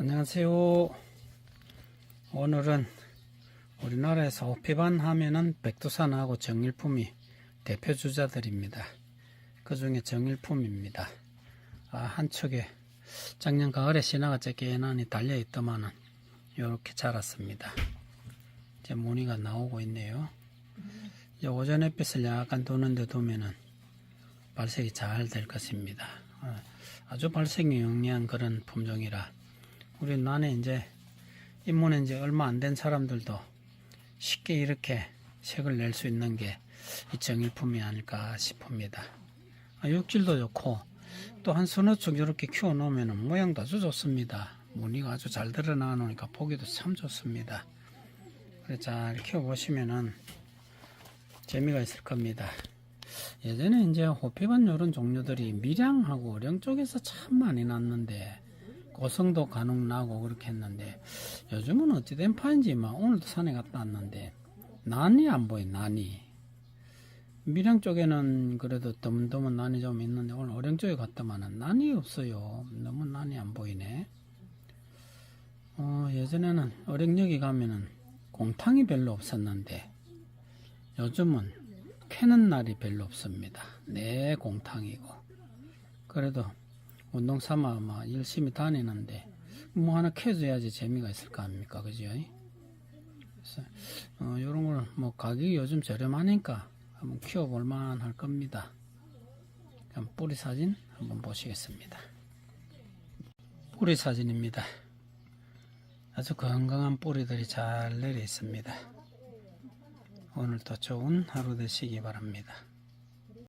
안녕하세요. 오늘은 우리나라에서 호피반 하면은 백두산하고 정일품이 대표 주자들입니다. 그 중에 정일품입니다. 아, 한 척에 작년 가을에 신화가 쬐개나니 달려있더만은 이렇게 자랐습니다. 이제 무늬가 나오고 있네요. 이제 오전 햇빛을 약간 도는데 두면은 발색이 잘 될 것입니다. 어, 아주 발색이 영리한 그런 품종이라 우리 난에 이제 입문에 이제 얼마 안 된 사람들도 쉽게 이렇게 색을 낼 수 있는 게 이 정일품이 아닐까 싶습니다. 아, 육질도 좋고 또 한 서너 쪽 이렇게 키워 놓으면 모양도 아주 좋습니다. 무늬가 아주 잘 드러나 놓으니까 보기도 참 좋습니다. 그래 잘 키워 보시면은 재미가 있을 겁니다. 예전에 이제 호피반 이런 종류들이 밀양하고 어령 쪽에서 참 많이 났는데 고성도 간혹 나고 그렇게 했는데 요즘은 어찌된 파인지 막 오늘도 산에 갔다 왔는데 난이 안 보여 난이 밀양 쪽에는 그래도 드문드문 난이 좀 있는데 오늘 어령 쪽에 갔더만은 난이 없어요 너무 난이 안 보이네 어, 예전에는 어령역에 가면은 공탕이 별로 없었는데 요즘은 캐는 날이 별로 없습니다. 내 공탕이고. 그래도 운동 삼아 막 열심히 다니는데 뭐 하나 캐줘야지 재미가 있을 거 아닙니까? 그죠? 그래서 어, 요런 걸 뭐 가격이 요즘 저렴하니까 한번 키워볼 만할 겁니다. 그럼 뿌리 사진 한번 보시겠습니다. 뿌리 사진입니다. 아주 건강한 뿌리들이 잘 내려 있습니다. 오늘도 좋은 하루 되시기 바랍니다.